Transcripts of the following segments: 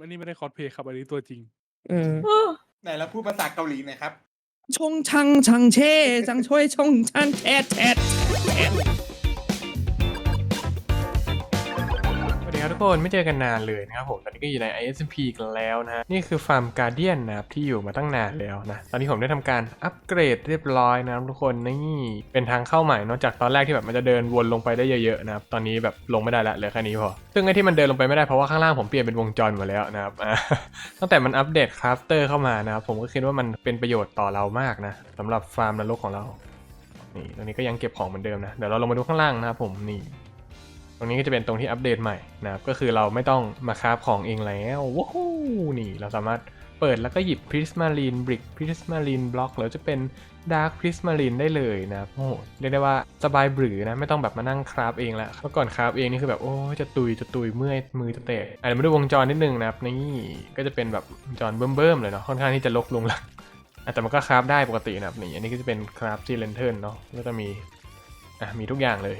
อันนี้ไม่ได้คอสเพลย์ครับอันนี้ตัวจริง เออไหนเราพูดภาษาเกาหลีหน่อยครับ ชงชังชังเช่ชังช่วยชงชังแชดแชดแชด ทุกคนไม่เจอกันนานเลยนะครับผมตอนนี้ก็อยู่ใน ISP กันแล้วนะนี่คือฟาร์มการเดียนนะครับที่อยู่มาตั้งนานแล้วนะตอนนี้ผมได้ทำการอัปเกรดเรียบร้อยนะครับทุกคนนี่เป็นทางเข้าใหม่นอกจากตอนแรกที่แบบมันจะเดินวนลงไปได้เยอะๆนะครับตอนนี้แบบลงไม่ได้ละเหลือแค่นี้พอซึ่งไอ้ที่มันเดินลงไปไม่ได้เพราะว่าข้างล่างผมเปลี่ยนเป็นวงจรหมดแล้วนะครับตั้งแต่มันอัปเดตคราฟเตอร์เข้ามานะครับผมก็คิดว่ามันเป็นประโยชน์ต่อเรามากนะสำหรับฟาร์มนรกของเรานี่ตรงนี้ก็ยังเก็บของเหมือนเดิมนะเดี๋ยวเราลงมาดูข้างล่างนะครับผมนี่ ตรงนี้ก็จะเป็นตรงที่อัปเดตใหม่นะครับก็คือเราไม่ต้องมาคราฟของเองแล้วว้าวนี่เราสามารถเปิดแล้วก็หยิบ Prismarine Brick Prismarine Block หรือจะเป็น Dark Prismarine ได้เลยนะโอ้โหเรียกได้ว่าสบายบรือนะไม่ต้องแบบมานั่งคราฟเองละเมื่อก่อนคราฟเองนี่คือแบบโอ้จะตุยจะตุยเมื่อยมือจะแตกอะเดี๋ยวมาดูวงจรนิดนึงนะครับนี่ก็จะเป็นแบบวงจรเบิ่มๆเลยเนาะค่อนข้างที่จะลกลงละแต่มันก็คราฟได้ปกตินะครับนี่อันนี้ก็จะเป็นคราฟที่เลนเทิร์นเนาะก็จะมีอะมีทุกอย่างเลย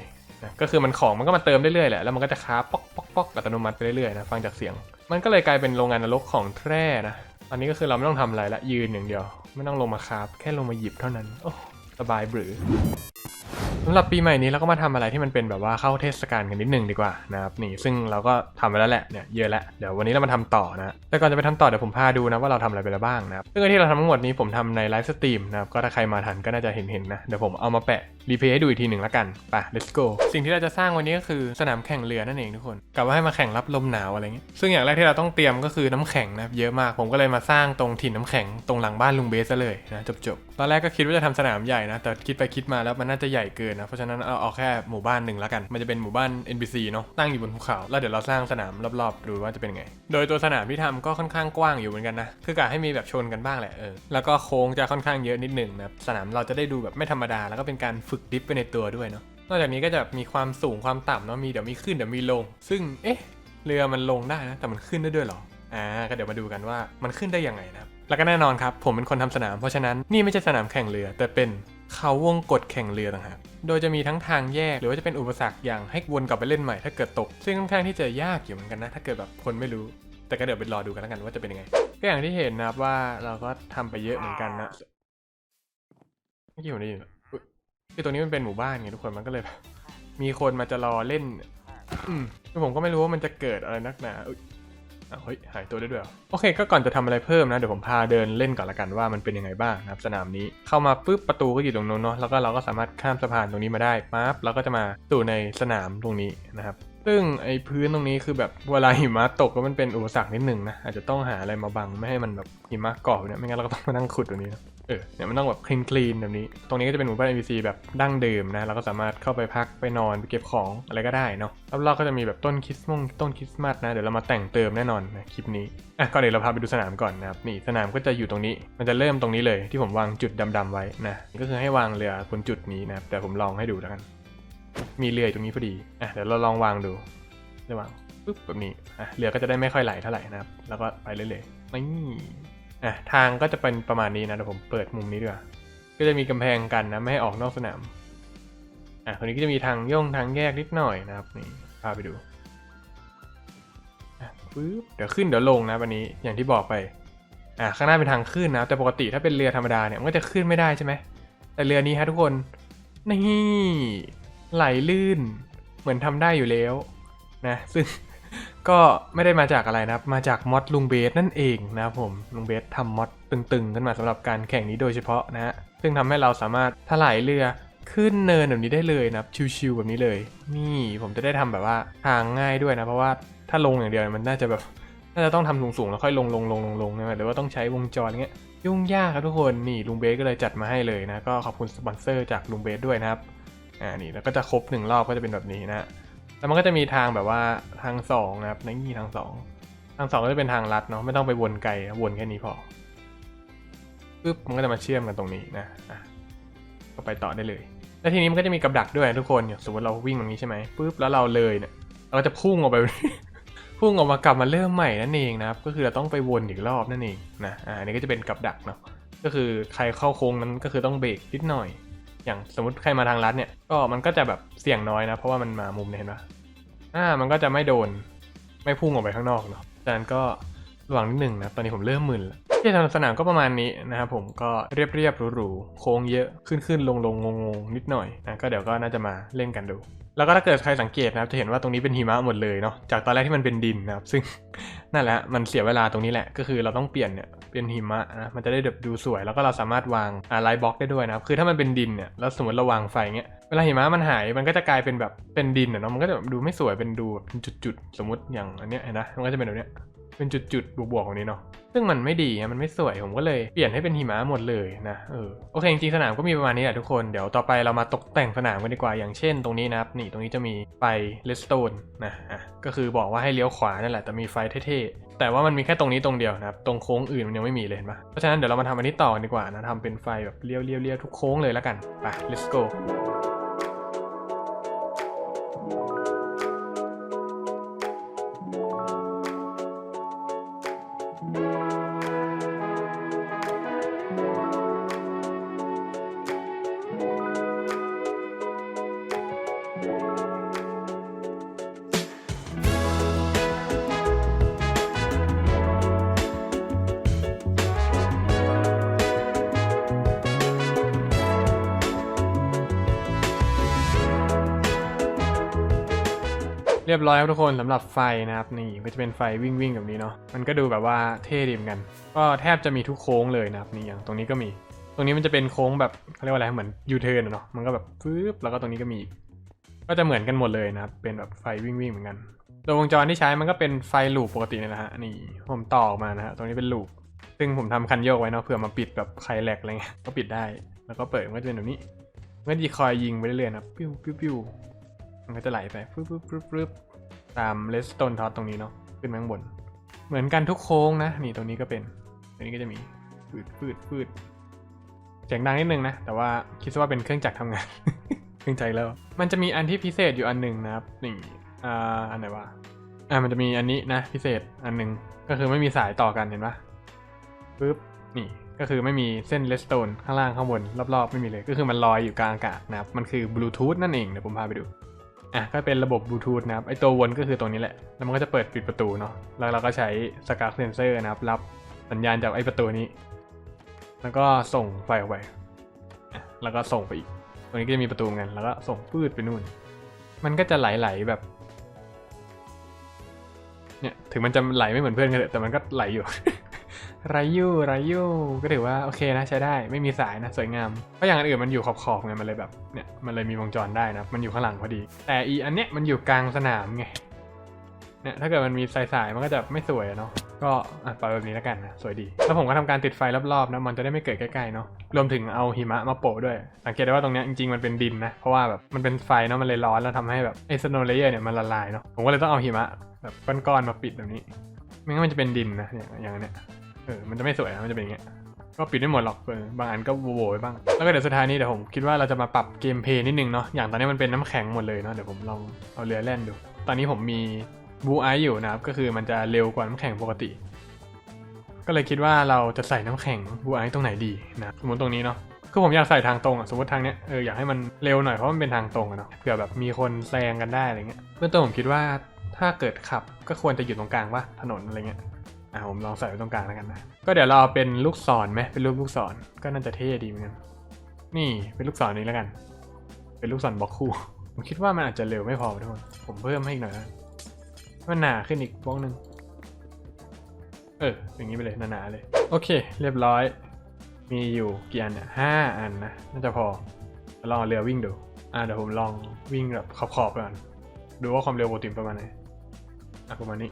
ก็คือมันของมันก็มาเติมเรื่อยๆแหละแล้วมันก็จะค้าป๊อกป๊อกป๊อกอัตโนมัติไปเรื่อยๆนะฟังจากเสียง มันก็เลยกลายเป็นโรงงานนรกของแท้นะตอนนี้ก็คือเราไม่ต้องทำอะไรละยืนอย่างเดียว ไม่ต้องลงมาคาบแค่ลงมาหยิบเท่านั้นโอ้สบายบรือ สำหรับปีใหม่นี้เราก็มาทำอะไรที่มันเป็นแบบว่าเข้าเทศกาลกันนิดหนึ่งดีกว่านะครับนี่ซึ่งเราก็ทำไปแล้วแหละเนี่ยเยอะแล้วเดี๋ยววันนี้เรามาทำต่อนะแต่ก่อนจะไปทำต่อเดี๋ยวผมพาดูนะว่าเราทำอะไรไปแล้วบ้างนะครับซึ่งอันที่เราทำทั้งหมดนี้ผมทำในไลฟ์สตรีมนะครับก็ถ้าใครมาทันก็น่าจะเห็นๆนนะเดี๋ยวผมเอามาแปะรีเพย์ให้ดูอีกทีหนึ่งละกันไป let's go สิ่งที่เราจะสร้างวันนี้ก็คือสนามแข่งเรือนั่นเองทุกคนกะว่าให้มาแข่งรับลมหนาวอะไรเงี้ยซึ่งอย่างแรกที่เราต้องเตรียมก็คือน้ำแข็งนะเยอะมากผมก็เลยมาสร้างตรงถิ่นน้ำแข็งตรงหลังบ้านลุงเบสเลยนะจบๆตอนแรกก็คิดว่าจะทำสนามใหญ่นะแต่คิดไปคิดมาแล้วมันน่าจะใหญ่เกินนะ เพราะฉะนั้นเอาเอาแค่หมู่บ้านหนึ่งละกัน มันจะเป็นหมู่บ้าน NPC เนาะ ตั้งอยู่บนภูเขา แล้วเดี๋ยวเราสร้างสนามรอบๆ ดูว่าจะเป็นไง โดยตัวสนามที่ทำก็ค่อนข้างกว้างอยู่เหมือนกันนะ คือกะให้มีแบบชนกันบ้างแหละ เออ แล้วก็โค้งจะค่อนข้างเยอะนิดหนึ่งนะสนามเราจะได้ดูแบบไม่ธรรมดา แล้วก็เป็นการฝึกดิฟไปในตัวด้วยเนาะ นอกจากนี้ก็จะมีความสูงความต่ำเนาะ มีเดี๋ยวมีขึ้นเดี๋ยวมีลง ซึ่ง เอ๊ะ เรือมันลงได้นะ แต่มันขึ้นได้ด้วยหรอ อ่า ก็เดี๋ยวมาดูกันว่ามันขึ้นได้ยังไงนะแล้วก็แน่นอนครับผมเป็นคนทำสนาม เพราะฉะนั้นนี่ไม่ใช่สนามแข่งเรือแต่เป็น เขาวงกดแข่งเรือต่างหากโดยจะมีทั้งทางแยกหรือว่าจะเป็นอุปสรรคอย่างให้วนกลับไปเล่นใหม่ถ้าเกิดตก ซึ่งค่อนข้างที่จะยากอยู่เหมือนกันนะ ถ้าเกิดแบบคนไม่รู้ แต่ก็เดี๋ยวไปรอดูกันแล้วกันว่าจะเป็นยังไง ก็อย่างที่เห็นนะครับว่าเราก็ทำไปเยอะเหมือนกันนะเมื่อกี้ผมได้ยินคือตรงนี้มันเป็นหมู่บ้านไงทุกคนมันก็เลยแบบมีคนมาจะรอเล่น อืมผมก็ไม่รู้ว่ามันจะเกิดอะไรนักหนา เฮ้ย หายตัวได้ด้วยโอเค ก็ก่อนจะทำอะไรเพิ่มนะ เดี๋ยวผมพาเดินเล่นก่อนละกันว่ามันเป็นยังไงบ้างนะครับสนามนี้ เข้ามาปุ๊บประตูก็อยู่ตรงนู้นเนาะ แล้วก็เราก็สามารถข้ามสะพานตรงนี้มาได้ปั๊บเราก็จะมาสู่ในสนามตรงนี้นะครับ ซึ่งไอ้พื้นตรงนี้คือแบบเวลาหิมะตกก็มันเป็นอุปสรรคนิดหนึ่งนะอาจจะต้องหาอะไรมาบังไม่ให้มันแบบหิมะเกาะเนี่ยไม่งั้นเราก็ต้องมานั่งขุดตรงนี้นะเออเนี่ยมันต้องแบบคลีนคลีนแบบนี้ ตรงนี้ก็จะเป็นหมู่บ้าน NPC แบบดั้งเดิมนะเราก็สามารถเข้าไปพักไปนอนไปเก็บของอะไรก็ได้เนาะรอบๆก็จะมีแบบต้นคริสต์มงต้นคริสต์มาสนะเดี๋ยวเรามาแต่งเติมแน่นอนนะคลิปนี้อะก่อนอื่นเราพาไปดูสนามก่อนนะครับนี่สนามก็จะอยู่ตรงนี้ มันจะเริ่มตรงนี้เลยที่ผมวางจุดดำๆไว้นะก็คือให้วางเรือบนจุดนี้นะครับแต่ผมลองให้ดูแล้วกัน มีเรืออยู่ตรงนี้พอดีอะเดี๋ยวเราลองวางดูระหว่างปุ๊บแบบนี้อะเรือก็จะได้ไม่ค่อยไหลเท่าไหร่นะครับ แล้วก็ไปเรื่อยๆนี่อะทางก็จะเป็นประมาณนี้นะเดี๋ยวผมเปิดมุมนี้ด้วยก็จะมีกำแพงกันนะไม่ให้ออกนอกสนามอะตรงนี้ก็จะมีทางย่งทางแยกนิดหน่อยนะครับนี่พาไปดูอะปุ๊บเดี๋ยวขึ้นเดี๋ยวลงนะวันนี้อย่างที่บอกไปอะข้างหน้าเป็นทางขึ้นนะแต่ปกติถ้าเป็นเรือธรรมดาเนี่ยมันก็จะขึ้นไม่ได้ใช่ไหมแต่เรือนี้ฮะทุกคนนี่ ไหลลื่น เหมือนทำได้อยู่แล้วนะซึ่งก็ไม่ได้มาจากอะไรนะครับ มาจากมอดลุงเบสนั่นเองนะครับผมลุงเบสทำมอดตึงๆ ขึ้นมาสำหรับการแข่งนี้โดยเฉพาะนะฮะซึ่งทำให้เราสามารถถลายเรือขึ้นเนินแบบนี้ได้เลยนะครับชิวๆแบบนี้เลย นี่ผมจะได้ทำแบบว่าทางง่ายด้วยนะเพราะว่าถ้าลงอย่างเดียวมันน่าจะแบบน่าจะต้องทำสูงๆแล้วค่อยลงลงลงลงลงนะหรือว่าต้องใช้วงจรเงี้ยยุ่งยากครับทุกคนนี่ลุงเบสก็เลยจัดมาให้เลยนะก็ขอบคุณสปอนเซอร์จากลุงเบสด้วยนะครับ อ่านี่แล้วก็จะครบหนึ่งรอบก็จะเป็นแบบนี้นะแล้วมันก็จะมีทางแบบว่าทางสองนะครับนี่ทางสองทางสองก็จะเป็นทางลัดเนาะไม่ต้องไปวนไกลวนแค่นี้พอปึ๊บมันก็จะมาเชื่อมกันตรงนี้นะอะก็ไปต่อได้เลย แล้วทีนี้มันก็จะมีกับดักด้วยทุกคนอย่างสมมติเราวิ่งตรงนี้ใช่ไหมปึ๊บแล้วเราเลยเนี่ยเราจะพุ่งออกไปพุ่งออกมากลับมาเริ่มใหม่นั่นเองนะครับ ก็คือเราต้องไปวนอีกรอบนั่นเองนะอ่าอันนี้ก็จะเป็นกับดักเนาะก็คือใครเข้าโค้งนั้นก็คือต้องเบรกนิดหน่อย อย่างสมมติใครมาทางลัดเนี่ย ก็มันก็จะแบบเสี่ยงน้อยนะ เพราะว่ามันมามุมเนี่ยเห็นปะอ่า มันก็จะไม่โดน ไม่พุ่งออกไปข้างนอกเนาะดังนั้นก็ระวังนิดหนึ่งนะ ตอนนี้ผมเริ่มมึนแล้ว ที่ทางสนามก็ประมาณนี้นะครับผมก็เรียบเรียบๆหรูๆโค้งเยอะขึ้นขึ้นลงลงงงงๆนิดหน่อยนะก็เดี๋ยวก็น่าจะมาเล่นกันดู แล้วก็ถ้าเกิดใครสังเกตนะครับจะเห็นว่าตรงนี้เป็นหิมะหมดเลยเนาะจากตอนแรกที่มันเป็นดินนะครับซึ่งนั่นแหละมันเสียเวลาตรงนี้แหละก็คือเราต้องเปลี่ยนเนี่ยเป็นหิมะนะมันจะได้แบบดูสวย แล้วก็เราสามารถวางอ่าไลท์บล็อกได้ด้วยนะครับคือถ้ามันเป็นดินเนี่ยแล้วสมมติเราวางไฟเงี้ยเวลาหิมะมันหายมันก็จะกลายเป็นแบบเป็นดินเนาะมันก็จะแบบดูไม่สวยเป็นดูแบบเป็นจุดๆสมมติอย่างอันเนี้ยนนะมันก็จะเป็นแบบเนี้ย เป็นจุดๆบวกๆแบบนี้เนาะซึ่งมันไม่ดีอะมันไม่สวยผมก็เลยเปลี่ยนให้เป็นหิมะหมดเลยนะเออโอเคจริงสนามก็มีประมาณนี้แหละทุกคนเดี๋ยวต่อไปเรามาตกแต่งสนามกันดีกว่าอย่างเช่น ตรงนี้นะครับนี่ตรงนี้จะมีไฟเลสโตนนะอะก็คือบอกว่าให้เลี้ยวขวานั่นแหละแต่มีไฟเท่ๆแต่ว่ามันมีแค่ตรงนี้ตรงเดียวนะครับตรงโค้งอื่นมันยังไม่มีเลยเห็นปะเพราะฉะนั้นเดี๋ยวเรามาทำอันนี้ต่อดีกว่านะทำเป็นไฟแบบเลี้ยวเลี้ยวเลี้ยวทุกโค้งเลยแล้วกันไป let's go เรียบร้อยครับทุกคนสำหรับไฟนะครับนี่ก็จะเป็นไฟวิ่งวิ่งแบบนี้เนาะมันก็ดูแบบว่าเท่ดีเหมือนกัน ก็แทบจะมีทุกโค้งเลยนะครับนี่อย่างตรงนี้ก็มี ตรงนี้มันจะเป็นโค้งแบบเขาเรียกว่าอะไรเหมือนยูเทิร์นเนาะมันก็แบบปึ๊บแล้วก็ตรงนี้ก็มีก็จะเหมือนกันหมดเลยนะครับเป็นแบบไฟวิ่งวิ่งเหมือนกันตัววงจรที่ใช้มันก็เป็นไฟลูปปกตินี่แหละฮะนี่ผมต่อออกมานะฮะตรงนี้เป็นลูปซึ่งผมทำคันโยกไว้เนาะเผื่อมาปิดแบบใครแหลกอะไรเงี้ยก็ปิดได้ แล้วก็เปิดมันก็จะเป็นแบบนี้มันก็จะคอยยิงไปเรื่อยๆนะปิ้วปิ้วปิ้ว มันก็จะไหลไปปึ๊บปึ๊บปึ๊บปึ๊บตามเลสโตนท็อตตรงนี้เนาะขึ้นมาข้างบน เหมือนกันทุกโค้งนะ นี่ตรงนี้ก็เป็นตรงนี้ก็จะมีฟืดฟืดฟืดเสียงดังนิดนึงนะ แต่ว่าคิดว่าเป็นเครื่องจักรทำงาน เครื่องใจแล้ว มันจะมีอันที่พิเศษอยู่อันหนึ่งนะครับนี่อ่าอันไหนวะอ่ามันจะมีอันนี้นะพิเศษอันหนึ่งก็คือไม่มีสายต่อกันเห็นปะปึ๊บนี่ก็คือไม่มีเส้นเลสโตนข้างล่างข้างบน รอบๆ ไม่มีเลย ก็คือมันลอยอยู่กลางอากาศนะครับ มันคือบลูทูธนั่นเอง เดี๋ยวผมพาไปดู อะก็เป็นระบบบลูทูธนะครับไอตัววนก็คือตรงนี้แหละ แล้วมันก็จะเปิดปิดประตูเนาะแล้วเราก็ใช้สกาเซนเซอร์นะครับ รับสัญญาณจากไอประตูนี้ แล้วก็ส่งไฟออกไปแล้วก็ส่งไปอีกตรงนี้ก็จะมีประตูเหมือนกัน แล้วก็ส่งปืดไปนู่น มันก็จะไหลๆแบบเนี่ยถึงมันจะไหลไม่เหมือนเพื่อนกันแต่มันก็ไหลอยู่ ไรยูไรยูก็ถือว่าโอเคนะใช้ได้ไม่มีสายนะสวยงามเพราะอย่างอื่นมันอยู่ขอบๆไงมันเลยแบบเนี่ยมันเลยมีวงจรได้นะมันอยู่ข้างหลังพอดี แต่อีอันเนี้ยมันอยู่กลางสนามไงเนี่ยถ้าเกิดมันมีสายๆมันก็จะไม่สวยเนาะก็อะปล่อยแบบนี้แล้วกันนะสวยดี แล้วผมก็ทำการติดไฟรอบๆนะมันจะได้ไม่เกิดใกล้ๆเนาะรวมถึงเอาหิมะมาโปะด้วย สังเกตได้ว่าตรงเนี้ยจริงๆมันเป็นดินนะเพราะว่าแบบมันเป็นไฟเนาะมันเลยร้อนแล้วทำให้แบบไอ้สโนว์เลเยอร์เนี่ยมันละลายเนาะผมก็เลยต้องเอาหิมะแบบก้อนๆมาปิดแบบนี้ไม่งั้นมันจะเป็นดินนะอย่างเนี้ย เออมันจะไม่สวยนะมันจะเป็นอย่างเงี้ยก็ปิดไม่หมดหรอกเออบางอันก็โวๆไปบ้าง แล้วก็เดี๋ยวสุดท้ายนี้เดี๋ยวผมคิดว่าเราจะมาปรับเกมเพลย์นิดนึงเนาะอย่างตอนนี้มันเป็นน้ำแข็งหมดเลยเนาะเดี๋ยวผมลองเอาเรือแล่นดู ตอนนี้ผมมีบูไออยู่นะครับก็คือมันจะเร็วกว่าน้ำแข็งปกติ ก็เลยคิดว่าเราจะใส่น้ำแข็งบูไอตรงไหนดีนะสมมติตรงนี้เนาะคือผมอยากใส่ทางตรงอะสมมติทางเนี้ยเอออยากให้มันเร็วหน่อยเพราะมันเป็นทางตรงอะเนาะเผื่อแบบมีคนแซงกันได้อะไรเงี้ยเบื้องต้นผมคิดว่าถ้าเกิดขับก็ควรจะอยู่ตรงกลางว่าถนนอะไรเงี้ย อะผมลองใส่ไว้ตรงกลางแล้วกันนะ ก็เดี๋ยวเราเป็นลูกศรไหมเป็นรูปลูกศรก็น่าจะเท่ดีเหมือนกัน นี่เป็นลูกศรนี้แล้วกัน เป็นลูกศรบล็อกคู่ ผมคิดว่ามันอาจจะเร็วไม่พอทุกคน ผมเพิ่มให้อีกหน่อยนะให้มันหนาขึ้นอีกบล็อกหนึ่งเอออย่างนี้ไปเลยหนาๆเลย โอเค เรียบร้อย มีอยู่กี่อันเนี่ยห้าอันนะน่าจะพอลองเรือวิ่งดู อะเดี๋ยวผมลองวิ่งแบบขอบๆไปก่อนดูว่าความเร็วปกติประมาณไหนอะประมาณนี้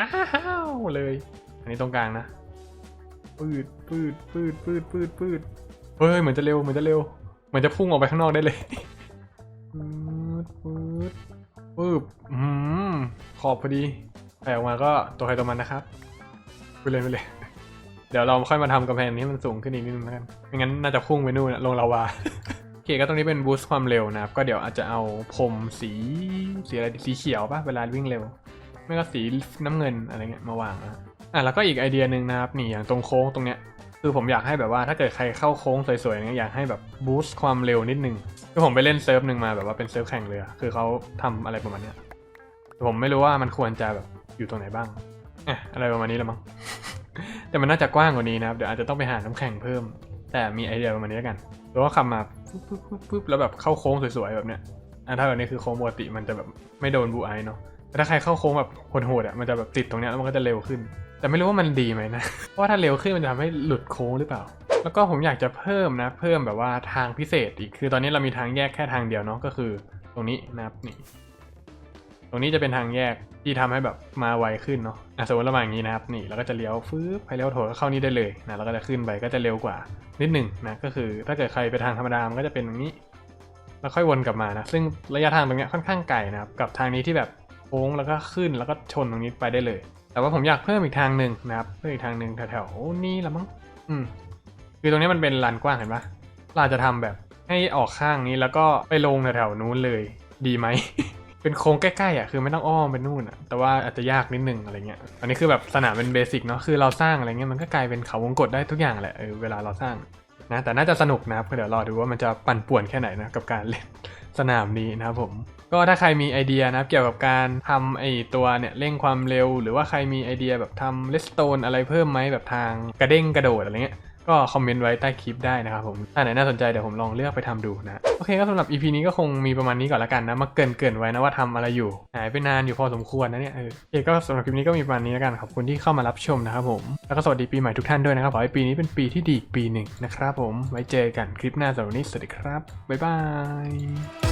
อ้าวเลย อันนี้ตรงกลางนะปืดปืดปืดปืดปืดปืดเฮ้ยเหมือนจะเร็วเหมือนจะเร็ว เหมือนจะพุ่งออกไปข้างนอกได้เลยปืดปืดปืบอืมขอบพอดีแผ่ออกมาก็ตัวใครตัวมันนะครับไปเลยไปเลย เดี๋ยวเราค่อยมาทำกำแพงนี้มันสูงขึ้นอีกนิดนึงแล้วกันไม่งั้นน่าจะพุ่งไปนู่นอะลงลาวาโอเคก็ตรงนี้เป็นบูสต์ความเร็วนะครับ ก็เดี๋ยวอาจจะเอาพรมสีสีอะไรสีเขียวป่ะเวลาวิ่งเร็ว ไม่ก็สีน้ำเงินอะไรเงี้ยมาวางนะอะแล้วก็อีกไอเดียหนึ่งนะครับนี่อย่างตรงโค้งตรงเนี้ยคือผมอยากให้แบบว่าถ้าเกิดใครเข้าโค้งสวยๆอย่างเงี้ยอยากให้แบบบูสต์ความเร็วนิดนึงคือผมไปเล่นเซิร์ฟหนึ่งมาแบบว่าเป็นเซิร์ฟแข่งเรือ คือเขาทำอะไรประมาณเนี้ยแต่ผมไม่รู้ว่ามันควรจะแบบอยู่ตรงไหนบ้างอะอะไรประมาณนี้แหละมั้งแต่มันน่าจะกว้างกว่านี้นะครับ เดี๋ยวอาจจะต้องไปหาน้ำแข็งเพิ่ม แต่มีไอเดียประมาณนี้แล้วกันหรือว่าขับมาปุ๊บปุ๊บปุ๊บแล้วแบบเข้าโค้งสวยๆแบบเนี้ยอะถ้าแบบนี้คือโค้งปกติมันจะแบบไม่โดนบูไอเนาะ ถ้าใครเข้าโค้งแบบโหดๆอะมันจะแบบติดตรงเนี้ยแล้วมันก็จะเร็วขึ้น แต่ไม่รู้ว่ามันดีไหมนะ เพราะว่าถ้าเร็วขึ้นมันจะทำให้หลุดโค้งหรือเปล่า แล้วก็ผมอยากจะเพิ่มนะ เพิ่มแบบว่าทางพิเศษอีกคือตอนนี้เรามีทางแยกแค่ทางเดียวเนาะก็คือ ตรงนี้นะครับนี่ตรงนี้จะเป็นทางแยกที่ทำให้แบบมาไวขึ้นเนาะอะสมมติเรามาอย่างนี้นะครับนี่เราก็จะเลี้ยวฟื้บไปเลี้ยวโถก็เข้านี่ได้เลยนะแล้วก็จะขึ้นไปก็จะเร็วกว่านิดหนึ่งนะก็คือ ถ้าเกิดใครไปทางธรรมดามันก็จะเป็นอย่างนี้ แล้วค่อยวนกลับมานะซึ่งระยะทางตรงเนี้ยค่อนข้างไกลนะครับกับทางนี้ที่แบบ ค้งแล้วก็ขึ้นแล้วก็ชนตรงนี้ไปได้เลย แต่ว่าผมอยากเพิ่มอีกทางหนึ่งนะครับ เพิ่มอีกทางหนึ่งแถวๆนี่ละมั้ง อืม คือตรงนี้มันเป็นลานกว้างเห็นปะเราจะทำแบบให้ออกข้างนี้แล้วก็ไปลงแถวๆนู้นเลย ดีไหม เป็นโค้งใกล้ๆอะ คือไม่ต้องอ้อมไปนู่นอะ แต่ว่าอาจจะยากนิดนึงอะไรเงี้ย อันนี้คือแบบสนามเป็นเบสิกเนาะ คือเราสร้างอะไรเงี้ยมันก็กลายเป็นเขาวงกตได้ทุกอย่างแหละ เออ เวลาเราสร้าง นะแต่น่าจะสนุกนะครับเดี๋ยวรอดูว่ามันจะปั่นป่วนแค่ไหนนะกับการเล่นสนามนี้นะครับผมก็ถ้าใครมีไอเดียนะครับเกี่ยวกับการทำไอตัวเนี่ยเร่งความเร็ว หรือว่าใครมีไอเดียแบบทำเลสโตนอะไรเพิ่มไหมแบบทางกระเด้งกระโดดอะไรเงี้ย ก็คอมเมนต์ไว้ใต้คลิปได้นะครับผมถ้าไหนน่าสนใจเดี๋ยวผมลองเลือกไปทำดูนะโอเคก็สำหรับ EP นี้ก็คงมีประมาณนี้ก่อนละกันนะมาเกินเกินไว้นะว่าทำอะไรอยู่หายไปนานอยู่พอสมควรนะเนี่ยโอเคก็สำหรับคลิปนี้ก็มีประมาณนี้ล้วกันขอบคุณที่เข้ามารับชมนะครับผมแล้วก็สวัสดีปีใหม่ทุกท่านด้วยนะครับขอให้ปีนี้เป็นปีที่ดีอีกปีหนึ่งนะครับผมไว้เจอกันคลิปหน้าสำหรับวันนี้สวัสดีครับบ๊ายบาย